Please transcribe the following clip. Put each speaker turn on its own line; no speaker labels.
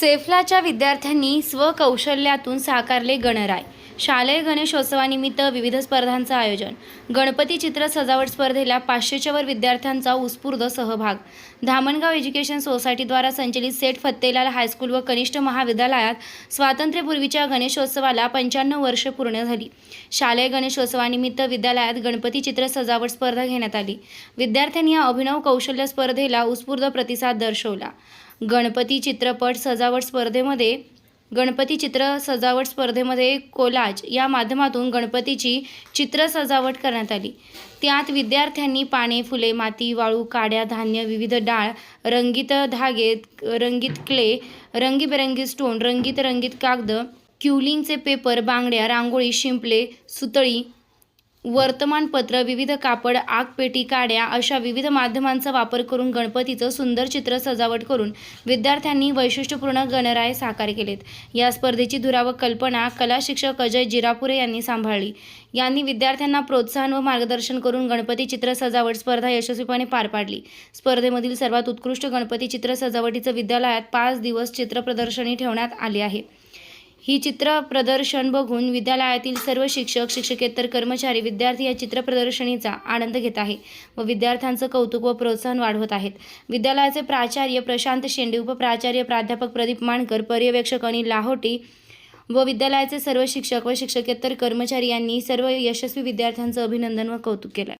सेफलाच्या विद्यार्थ्यांनी स्वकौशल्यातून साकारले गणराय. शालेय गणेशोत्सवानिमित्त विविध स्पर्धांचं आयोजन. गणपती चित्र सजावट स्पर्धेला पाचशेच्या वर विद्यार्थ्यांचा उत्स्फूर्त सहभाग. धामणगाव एज्युकेशन सोसायटीद्वारा संचलित सेठ फत्तेलाल हायस्कूल व कनिष्ठ महाविद्यालयात स्वातंत्र्यपूर्वीच्या गणेशोत्सवाला पंच्याण्णव वर्षे पूर्ण झाली. शालेय गणेशोत्सवानिमित्त विद्यालयात गणपती चित्र सजावट स्पर्धा घेण्यात आली. विद्यार्थ्यांनी या अभिनव कौशल्य स्पर्धेला उत्स्फूर्त प्रतिसाद दर्शवला. गणपती चित्रपट सजावट स्पर्धेमध्ये गणपती चित्र सजावट स्पर्धेमध्ये कोलाज या माध्यमातून गणपतीची चित्र सजावट करण्यात आली. त्यात विद्यार्थ्यांनी पाने फुले माती वाळू काड्या धान्य विविध डाळ रंगीत धागे रंगीत क्ले रंगीबेरंगी स्टोन रंगीत रंगीत कागद क्युलिंगचे पेपर बांगड्या रांगोळी शिंपले सुतळी वर्तमानपत्र विविध कापड आगपेटी काड्या अशा विविध माध्यमांचा वापर करून गणपतीचं सुंदर चित्र सजावट करून विद्यार्थ्यांनी वैशिष्ट्यपूर्ण गणराय साकार केलेत. या स्पर्धेची धुरा व कल्पना कला शिक्षक अजय जिरापुरे यांनी सांभाळली. यांनी विद्यार्थ्यांना प्रोत्साहन व मार्गदर्शन करून गणपती चित्र सजावट स्पर्धा यशस्वीपणे पार पाडली. स्पर्धेमधील सर्वात उत्कृष्ट गणपती चित्र सजावटीचं विद्यालयात पाच दिवस चित्र प्रदर्शनी ठेवण्यात आले आहे. ही चित्र प्रदर्शन बघून विद्यालयातील सर्व शिक्षक शिक्षकेतर कर्मचारी विद्यार्थी या चित्र प्रदर्शनीचा आनंद घेत आहे व विद्यार्थ्यांचं कौतुक व प्रोत्साहन वाढवत आहेत. विद्यालयाचे प्राचार्य प्रशांत शेंडे उपप्राचार्य प्राध्यापक प्रदीप माणकर पर्यवेक्षक अनिल लाहोटी व विद्यालयाचे सर्व शिक्षक व शिक्षकेतर कर्मचारी यांनी सर्व यशस्वी विद्यार्थ्यांचं अभिनंदन व कौतुक केलं.